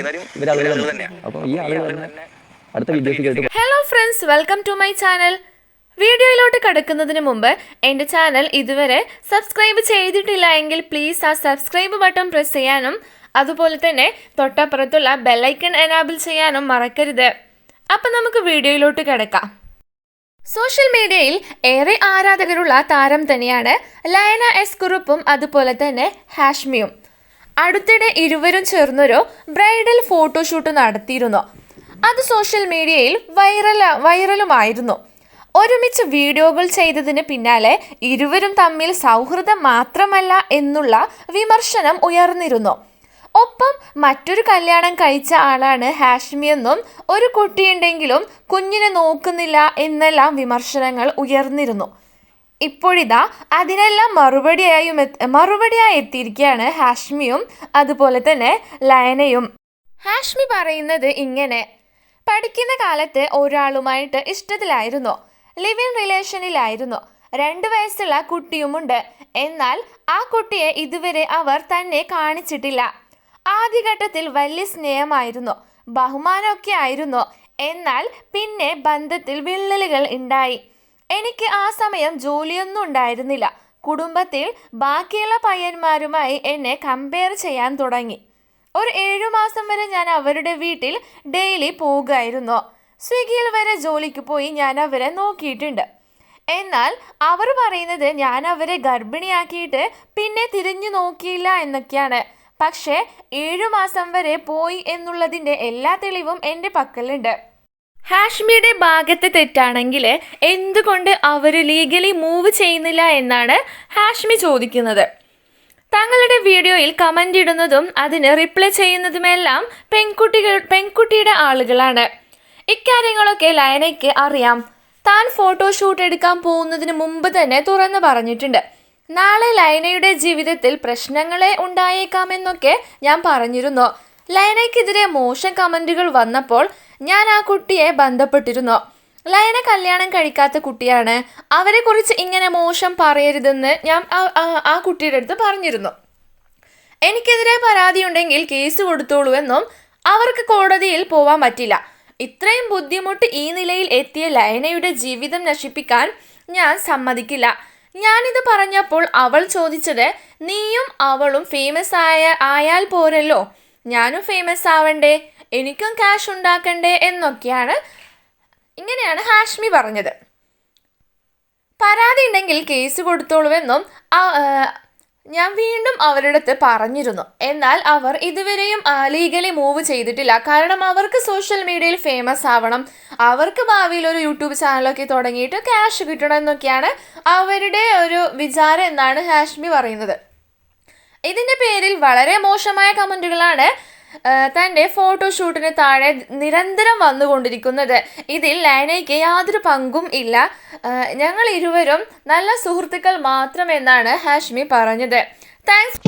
ഈ ആളുകൾ തന്നെ അടുത്ത വീഡിയോസ് കേട്ട് hello friends welcome to my channel വീഡിയോയിലോട്ട് കടക്കുന്നതിന് മുമ്പ് എന്റെ ചാനൽ ഇതുവരെ സബ്സ്ക്രൈബ് ചെയ്തിട്ടില്ല എങ്കിൽ പ്ലീസ് ആ സബ്സ്ക്രൈബ് ബട്ടൺ പ്രസ് ചെയ്യാനും അതുപോലെ തന്നെ തൊട്ടപ്പുറത്തുള്ള ബെല്ലൈക്കൺ എനാബിൾ ചെയ്യാനും മറക്കരുത്. അപ്പം നമുക്ക് വീഡിയോയിലോട്ട് കിടക്കാം. സോഷ്യൽ മീഡിയയിൽ ഏറെ ആരാധകരുള്ള താരം തന്നെയാണ് ലയന എസ് കുറുപ്പും അതുപോലെ തന്നെ ഹാഷ്മിയും. അടുത്തിടെ ഇരുവരും ചേർന്നൊരു ബ്രൈഡൽ ഫോട്ടോഷൂട്ട് നടത്തിയിരുന്നു. അത് സോഷ്യൽ മീഡിയയിൽ വൈറൽ വൈറലുമായിരുന്നു. ഒരുമിച്ച് വീഡിയോകൾ ചെയ്തതിന് പിന്നാലെ ഇരുവരും തമ്മിൽ സൗഹൃദം മാത്രമല്ല എന്നുള്ള വിമർശനം ഉയർന്നിരുന്നു. ഒപ്പം മറ്റൊരു കല്യാണം കഴിച്ച ആളാണ് ഹാഷ്മി എന്നും ഒരു കുട്ടിയുണ്ടെങ്കിലും കുഞ്ഞിനെ നോക്കുന്നില്ല എന്നെല്ലാം വിമർശനങ്ങൾ ഉയർന്നിരുന്നു. ഇപ്പോഴിതാ അതിനെല്ലാം മറുപടിയായും മറുപടിയായി എത്തിയിരിക്കുകയാണ് ഹാഷ്മിയും അതുപോലെ തന്നെ ലയനയും. ഹാഷ്മി പറയുന്നത് ഇങ്ങനെ പഠിക്കുന്ന കാലത്ത് ഒരാളുമായിട്ട് ഇഷ്ടത്തിലായിരുന്നു ലിവ് ഇൻ റിലേഷനിലായിരുന്നു രണ്ട് വയസ്സുള്ള കുട്ടിയുമുണ്ട് എന്നാൽ ആ കുട്ടിയെ ഇതുവരെ അവർ തന്നെ കാണിച്ചിട്ടില്ല. ആദ്യഘട്ടത്തിൽ വലിയ സ്നേഹമായിരുന്നു ബഹുമാനമൊക്കെ ആയിരുന്നു എന്നാൽ പിന്നെ ബന്ധത്തിൽ വിള്ളലുകൾ ഉണ്ടായി. എനിക്ക് ആ സമയം ജോലിയൊന്നും ഉണ്ടായിരുന്നില്ല. കുടുംബത്തിൽ ബാക്കിയുള്ള പയ്യന്മാരുമായി എന്നെ കമ്പയർ ചെയ്യാൻ തുടങ്ങി. ഒരു ഏഴു മാസം വരെ ഞാൻ അവരുടെ വീട്ടിൽ ഡെയിലി പോകുമായിരുന്നു. സ്വിഗ്ഗിയിൽ വരെ ജോലിക്ക് പോയി ഞാൻ അവരെ നോക്കിയിട്ടുണ്ട്. എന്നാൽ അവർ പറയുന്നത് ഞാൻ അവരെ ഗർഭിണിയാക്കിയിട്ട് പിന്നെ തിരിഞ്ഞു നോക്കിയില്ല എന്നൊക്കെയാണ്. പക്ഷേ ഏഴു മാസം വരെ പോയി എന്നുള്ളതിന്റെ എല്ലാ തെളിവും എന്റെ പക്കലുണ്ട്. ഹാഷ്മിയുടെ ഭാഗത്തെ തെറ്റാണെങ്കിൽ എന്തുകൊണ്ട് അവർ ലീഗലി മൂവ് ചെയ്യുന്നില്ല എന്നാണ് ഹാഷ്മി ചോദിക്കുന്നത്. തങ്ങളുടെ വീഡിയോയിൽ കമന്റ് ഇടുന്നതും അതിന് റിപ്ലൈ ചെയ്യുന്നതുമെല്ലാം പെൺകുട്ടികൾ പെൺകുട്ടിയുടെ ആളുകളാണ്. ഇക്കാര്യങ്ങളൊക്കെ ലയനയ്ക്ക് അറിയാം. താൻ ഫോട്ടോഷൂട്ട് എടുക്കാൻ പോകുന്നതിന് മുമ്പ് തന്നെ തുറന്നു പറഞ്ഞിട്ടുണ്ട്. നാളെ ലൈനയുടെ ജീവിതത്തിൽ പ്രശ്നങ്ങളെ ഉണ്ടായേക്കാമെന്നൊക്കെ ഞാൻ പറഞ്ഞിരുന്നു. ലയനയ്ക്കെതിരെ മോശം കമന്റുകൾ വന്നപ്പോൾ ഞാൻ ആ കുട്ടിയെ ബന്ധപ്പെട്ടിരുന്നു. ലയന കല്യാണം കഴിക്കാത്ത കുട്ടിയാണ്. അവരെ കുറിച്ച് ഇങ്ങനെ മോശം പറയരുതെന്ന് ഞാൻ ആ- കുട്ടിയുടെ അടുത്ത് പറഞ്ഞിരുന്നു. എനിക്കെതിരെ പരാതിയുണ്ടെങ്കിൽ കേസ് കൊടുത്തോളൂ എന്നും അവർക്ക് കോടതിയിൽ പോവാൻ പറ്റില്ല. ഇത്രയും ബുദ്ധിമുട്ട് ഈ നിലയിൽ എത്തിയ ലയനയുടെ ജീവിതം നശിപ്പിക്കാൻ ഞാൻ സമ്മതിക്കില്ല. ഞാനിത് പറഞ്ഞപ്പോൾ അവൾ ചോദിച്ചത് നീയും അവളും ഫേമസ് ആയ ആയാൽ പോരല്ലോ. ഞാനും ഫേമസ് ആവണ്ടേ? എനിക്കും ക്യാഷ് ഉണ്ടാക്കണ്ടേ എന്നൊക്കെയാണ് ഇങ്ങനെയാണ് ഹാഷ്മി പറഞ്ഞത്. പരാതി ഉണ്ടെങ്കിൽ കേസ് കൊടുത്തോളുമെന്നും ഞാൻ വീണ്ടും അവരുടെ അടുത്ത് പറഞ്ഞിരുന്നു. എന്നാൽ അവർ ഇതുവരെയും ലീഗലി മൂവ് ചെയ്തിട്ടില്ല. കാരണം അവർക്ക് സോഷ്യൽ മീഡിയയിൽ ഫേമസ് ആവണം. അവർക്ക് ഭാവിയിൽ ഒരു യൂട്യൂബ് ചാനലൊക്കെ തുടങ്ങിയിട്ട് ക്യാഷ് കിട്ടണം എന്നൊക്കെയാണ് അവരുടെ ഒരു വിചാരം എന്നാണ് ഹാഷ്മി പറയുന്നത്. ഇതിന്റെ പേരിൽ വളരെ മോശമായ കമന്റുകളാണ് ആ, തന്റെ ഫോട്ടോഷൂട്ടിന് താഴെ നിരന്തരം വന്നുകൊണ്ടിരിക്കുന്നത്. ഇതിൽ ലൈനയ്ക്ക് യാതൊരു പങ്കും ഇല്ല. ഞങ്ങൾ ഇരുവരും നല്ല സുഹൃത്തുക്കൾ മാത്രമെന്നാണ് ഹാഷ്മി പറഞ്ഞത്. താങ്ക്സ്